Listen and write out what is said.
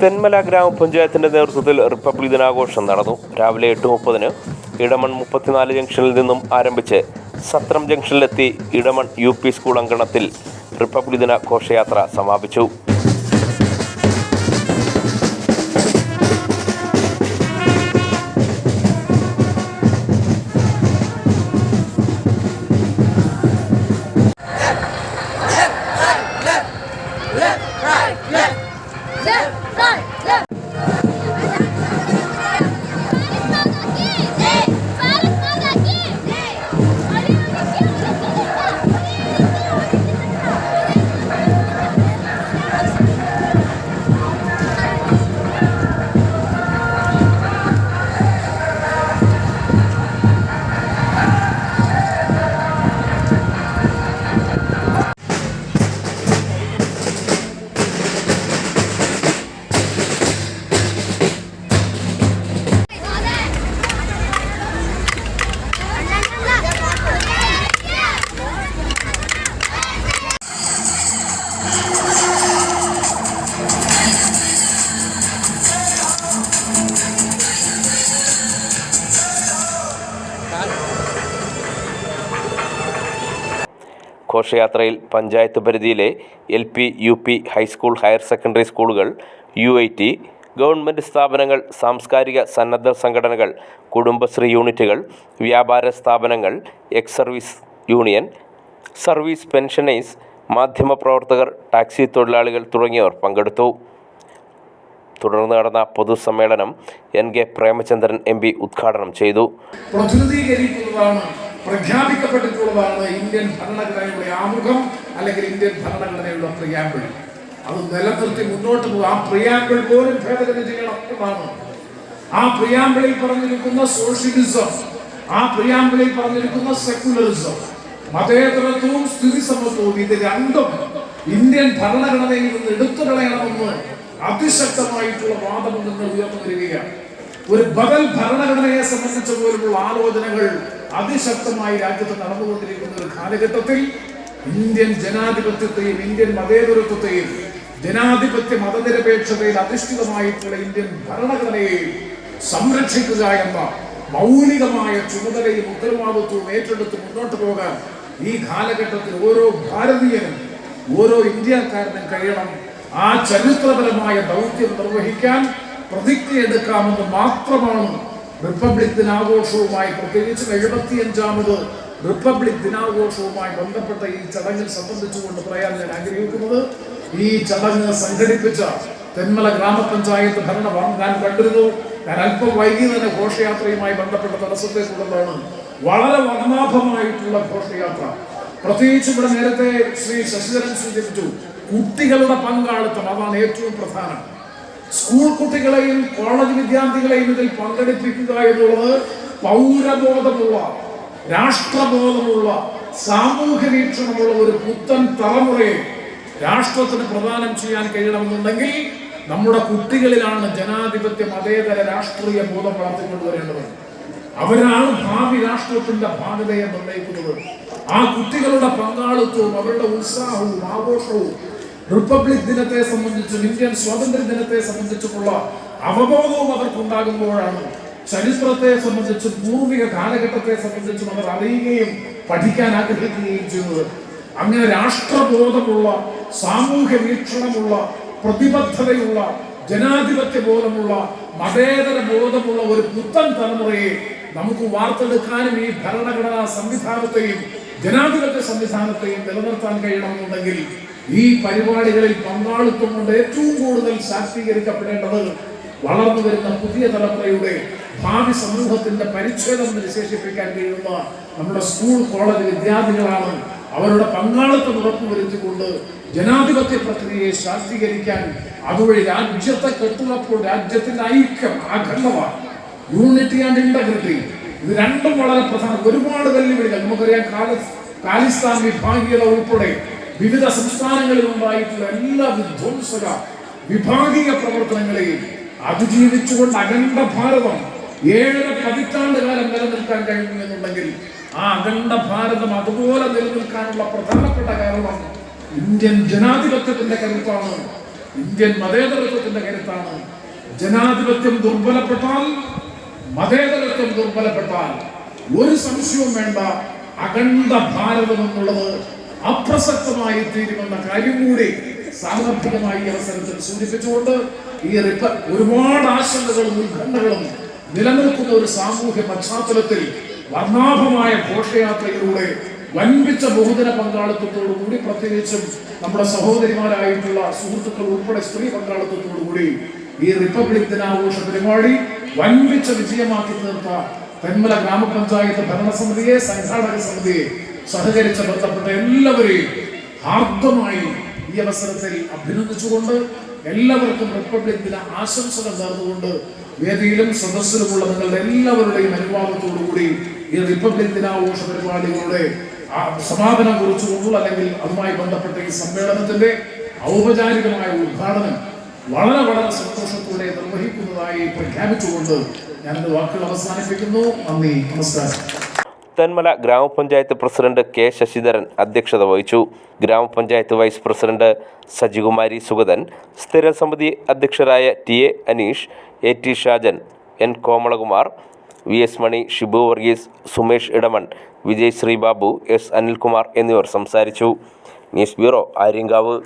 തെന്മല ഗ്രാമപഞ്ചായത്തിന്റെ നേതൃത്വത്തിൽ റിപ്പബ്ലിക് ദിനാഘോഷം നടന്നു. രാവിലെ എട്ട് മുപ്പതിന് ഇടമൺ മുപ്പത്തിനാല് ജംഗ്ഷനിൽ നിന്നും ആരംഭിച്ച് സത്രം ജംഗ്ഷനിലെത്തി ഇടമൺ യു പി സ്കൂൾ അങ്കണത്തിൽ റിപ്പബ്ലിക് ദിന ഘോഷയാത്ര സമാപിച്ചു. ഘോഷയാത്രയിൽ പഞ്ചായത്ത് പരിധിയിലെ L P U P high school higher secondary സ്കൂളുകൾ യു ഐ ടി ഗവൺമെന്റ് സ്ഥാപനങ്ങൾ സാംസ്കാരിക സന്നദ്ധ സംഘടനകൾ കുടുംബശ്രീ യൂണിറ്റുകൾ വ്യാപാര സ്ഥാപനങ്ങൾ ex service union service pensioners മാധ്യമപ്രവർത്തകർ ടാക്സി തൊഴിലാളികൾ തുടങ്ങിയവർ പങ്കെടുത്തു. തുടർന്ന് നടന്ന പൊതുസമ്മേളനം N K Premachandran M P ഉദ്ഘാടനം ചെയ്തു. പ്രഖ്യാപിക്കപ്പെട്ടിട്ടുള്ളതാണ് ഇന്ത്യൻ ഭരണഘടനയുടെ ആമുഖം അല്ലെങ്കിൽ ഇന്ത്യൻ ഭരണഘടനയുടെ പ്രിയാമ്പിൾ അത് നിലനിർത്തി മുന്നോട്ട് പോകും ആ പ്രിയാമ്പിൾ പോലും ഭേദഗതി ചെയ്യണം ആ പ്രിയാമ്പിളിൽ പറഞ്ഞിരിക്കുന്ന സോഷ്യലിസം ആ പ്രിയാമ്പിളിൽ പറഞ്ഞിരിക്കുന്ന സെക്യുലറിസം മതേതരത്വവും സ്ഥിതി സമത്വവും ഇത് രണ്ടും ഇന്ത്യൻ ഭരണഘടനയിൽ നിന്ന് എടുത്തു കളയണമെന്ന് അതിശക്തമായിട്ടുള്ള വാദം നിന്ന് ഉയർന്നു വരികയാണ് ഒരു ബദൽ ഭരണഘടനയെ സംബന്ധിച്ച പോലുള്ള ആലോചനകൾ അതിശക്തമായി രാജ്യത്ത് നടന്നുകൊണ്ടിരിക്കുന്ന ഒരു കാലഘട്ടത്തിൽ ഇന്ത്യൻ ജനാധിപത്യത്തെയും ഇന്ത്യൻ മതേതരത്വത്തെയും ജനാധിപത്യ മതനിരപേക്ഷതയിൽ അധിഷ്ഠിതമായിട്ടുള്ള ഇന്ത്യൻ ഭരണഘടനയെ സംരക്ഷിക്കുക എന്ന മൗലികമായ ചുമതലയും ഉത്തരവാദിത്വവും ഏറ്റെടുത്ത് മുന്നോട്ട് പോകാൻ ഈ കാലഘട്ടത്തിൽ ഓരോ ഭാരതീയനും ഓരോ ഇന്ത്യക്കാരനും കഴിയണം. ആ ചരിത്രപരമായ ദൗത്യം നിർവഹിക്കാൻ പ്രതിജ്ഞയെടുക്കാമെന്ന് മാത്രമാണ് റിപ്പബ്ലിക് ദിനാഘോഷവുമായി പ്രത്യേകിച്ചും എഴുപത്തിയഞ്ചാമത് റിപ്പബ്ലിക് ദിനാഘോഷവുമായി ബന്ധപ്പെട്ട ഈ ചടങ്ങിൽ സംബന്ധിച്ചുകൊണ്ട് പറയാൻ ഞാൻ ആഗ്രഹിക്കുന്നത് ഈ ചടങ്ങ് സംഘടിപ്പിച്ച തെന്മല ഗ്രാമപഞ്ചായത്ത് ഭരണ ഞാൻ കണ്ടിരുന്നു. ഞാൻ അല്പം വൈകി തന്നെ ഘോഷയാത്രയുമായി ബന്ധപ്പെട്ട തടസ്സത്തെ തുടർന്നാണ് വളരെ വർണാഭമായിട്ടുള്ള ഘോഷയാത്ര. പ്രത്യേകിച്ച് ഇവിടെ നേരത്തെ ശ്രീ ശശിധരൻ സൂചിപ്പിച്ചു കുട്ടികളുടെ പങ്കാളിത്തം അതാണ് ഏറ്റവും പ്രധാനം. സ്കൂൾ കുട്ടികളെയും കോളേജ് വിദ്യാർത്ഥികളെയും ഇതിൽ പങ്കെടുപ്പിക്കുക എന്നുള്ളത് പൗരബോധമുള്ള രാഷ്ട്രബോധമുള്ള സാമൂഹ്യ വീക്ഷണമുള്ള ഒരു പുത്തൻ തലമുറയെ രാഷ്ട്രത്തിന് പ്രദാനം ചെയ്യാൻ കഴിയണമെന്നുണ്ടെങ്കിൽ നമ്മുടെ കുട്ടികളിലാണ് ജനാധിപത്യ മതേതര രാഷ്ട്രീയ ബോധം വളർത്തിക്കൊണ്ടുവരേണ്ടത് അവരാണ് ഭാവി രാഷ്ട്രത്തിന്റെ ഭാഗതയെ നിർണയിക്കുന്നത്. ആ കുട്ടികളുടെ പങ്കാളിത്തവും അവരുടെ ഉത്സാഹവും ആഘോഷവും റിപ്പബ്ലിക് ദിനത്തെ സംബന്ധിച്ചും ഇന്ത്യൻ സ്വാതന്ത്ര്യ ദിനത്തെ സംബന്ധിച്ചുമുള്ള അവബോധവും അവർക്കുണ്ടാകുമ്പോഴാണ് ചരിത്രത്തെ സംബന്ധിച്ചും പൂർവിക കാലഘട്ടത്തെ സംബന്ധിച്ചും അവർ അറിയുകയും പഠിക്കാൻ ആഗ്രഹിക്കുകയും ചെയ്യുന്നത് അങ്ങനെ രാഷ്ട്രബോധമുള്ള സാമൂഹ്യ വീക്ഷണമുള്ള പ്രതിബദ്ധതയുള്ള ജനാധിപത്യ ബോധമുള്ള മതേതര ബോധമുള്ള ഒരു പുത്തൻ തലമുറയെ നമുക്ക് വാർത്തെടുക്കാനും ഈ ഭരണഘടനാ സംവിധാനത്തെയും ജനാധിപത്യ സംവിധാനത്തെയും നിലനിർത്താൻ കഴിയണമെന്നുണ്ടെങ്കിൽ ഈ പരിപാടികളിൽ പങ്കാളിത്തം കൊണ്ട് ഏറ്റവും കൂടുതൽ ശാക്തീകരിക്കപ്പെടേണ്ടത് വളർന്നു വരുന്ന പുതിയ തലമുറയുടെ ഭാവി സമൂഹത്തിന്റെ പരിച്ഛേദം വിശേഷിപ്പിക്കാൻ കഴിയുന്ന നമ്മുടെ സ്കൂൾ കോളേജ് വിദ്യാർത്ഥികളാണ് അവരുടെ പങ്കാളിത്തം ഉറപ്പുവരുത്തിക്കൊണ്ട് ജനാധിപത്യ പ്രക്രിയയെ ശാക്തീകരിക്കാൻ അതുവഴി രാജ്യത്തെ കെട്ടുറപ്പോൾ രാജ്യത്തിന്റെ ഐക്യം അഖണ്ഡത യൂണിറ്റി ആൻഡ് ഇന്റഗ്രിറ്റി ഇത് രണ്ടും വളരെ പ്രധാനം. ഒരുപാട് വെല്ലുവിളികൾ. നമുക്കറിയാം കാല കാലിസ്ഥാൻ വിഭാഗീയത ഉൾപ്പെടെ വിവിധ സംസ്ഥാനങ്ങളിൽ ഉണ്ടായിട്ടുള്ള എല്ലാ വിധ്വംസക വിഭാഗീയ പ്രവർത്തനങ്ങളെയും അതിജീവിച്ചുകൊണ്ട് അഖണ്ഡ ഭാരതം ഏഴര പതിറ്റാണ്ട് കാലം നിലനിൽക്കാൻ കഴിഞ്ഞു എന്നുണ്ടെങ്കിൽ ആ അഖണ്ഡ ഭാരതം അതുപോലെ നിലനിൽക്കാനുള്ള പ്രധാനപ്പെട്ട കാരണം ഇന്ത്യൻ ജനാധിപത്യത്തിന്റെ കരുത്താണ്. ഇന്ത്യൻ മതേതരത്വത്തിന്റെ കരുത്താണ്. ജനാധിപത്യം ദുർബലപ്പെട്ടാൽ മതേതരത്വം ദുർബലപ്പെട്ടാൽ ഒരു സംശയവും വേണ്ട അഖണ്ഡ ഭാരതം എന്നുള്ളത് അപ്രസക്തമായി തീരുമെന്ന കാര്യം കൂടി സാന്ദർഭികമായി ഈ അവസരത്തിൽ സൂചിപ്പിച്ചുകൊണ്ട് ഈ റിപ്പ ഒരുപാട് ആശങ്കകളും ഉത്കണ്ഠകളും നിലനിൽക്കുന്ന ഒരു സാമൂഹ്യ പശ്ചാത്തലത്തിൽ വർണാഭമായ ഘോഷയാത്രയിലൂടെ വൻപിച്ച ബഹുജന പങ്കാളിത്തത്തോടു കൂടി പ്രത്യേകിച്ചും നമ്മുടെ സഹോദരിമാരായിട്ടുള്ള സുഹൃത്തുക്കൾ ഉൾപ്പെടെ സ്ത്രീ പങ്കാളിത്തത്തോടുകൂടി ഈ റിപ്പബ്ലിക് ദിനാഘോഷ പരിപാടി വൻപിച്ച വിജയമാക്കി തീർത്ത തെന്മല ഗ്രാമപഞ്ചായത്ത് ഭരണസമിതിയെ സംഘാടക സമിതിയെ സഹകരിച്ച ബന്ധപ്പെട്ട എല്ലാവരെയും ആർദ്രമായി ഈ അവസരത്തിൽ അഭിനന്ദിച്ചുകൊണ്ട് എല്ലാവർക്കും റിപ്പബ്ലിക് ദിന ആശംസകൾ നേർന്നുകൊണ്ട് വേദിയിലും സദസ്സിലുമുള്ള നിങ്ങളുടെ എല്ലാവരുടെയും അനുവാദത്തോടുകൂടി ഈ റിപ്പബ്ലിക് ദിനാഘോഷ പരിപാടികളുടെ സമാപനം കുറിച്ചുകൊണ്ടുള്ള അല്ലെങ്കിൽ അതുമായി ബന്ധപ്പെട്ട ഈ സമ്മേളനത്തിന്റെ ഔപചാരികമായ ഉദ്ഘാടനം വളരെ വളരെ സന്തോഷത്തോടെ നിർവഹിക്കുന്നതായി പ്രഖ്യാപിച്ചുകൊണ്ട് ഞാൻ വാക്കുകൾ അവസാനിപ്പിക്കുന്നു. നന്ദി. നമസ്കാരം. തെന്മല ഗ്രാമപഞ്ചായത്ത് പ്രസിഡന്റ് കെ ശശിധരൻ അധ്യക്ഷത വഹിച്ചു. ഗ്രാമപഞ്ചായത്ത് വൈസ് പ്രസിഡന്റ് സജികുമാരി സുഗതൻ സ്ഥിരസമിതി അധ്യക്ഷരായ T A Aneesh A T Shajan N Komalakumar V S Mani Shibu Varghese Sumesh Edamon Vijay Sreebabu S Anilkumar എന്നിവർ സംസാരിച്ചു. News bureau Aryankavu.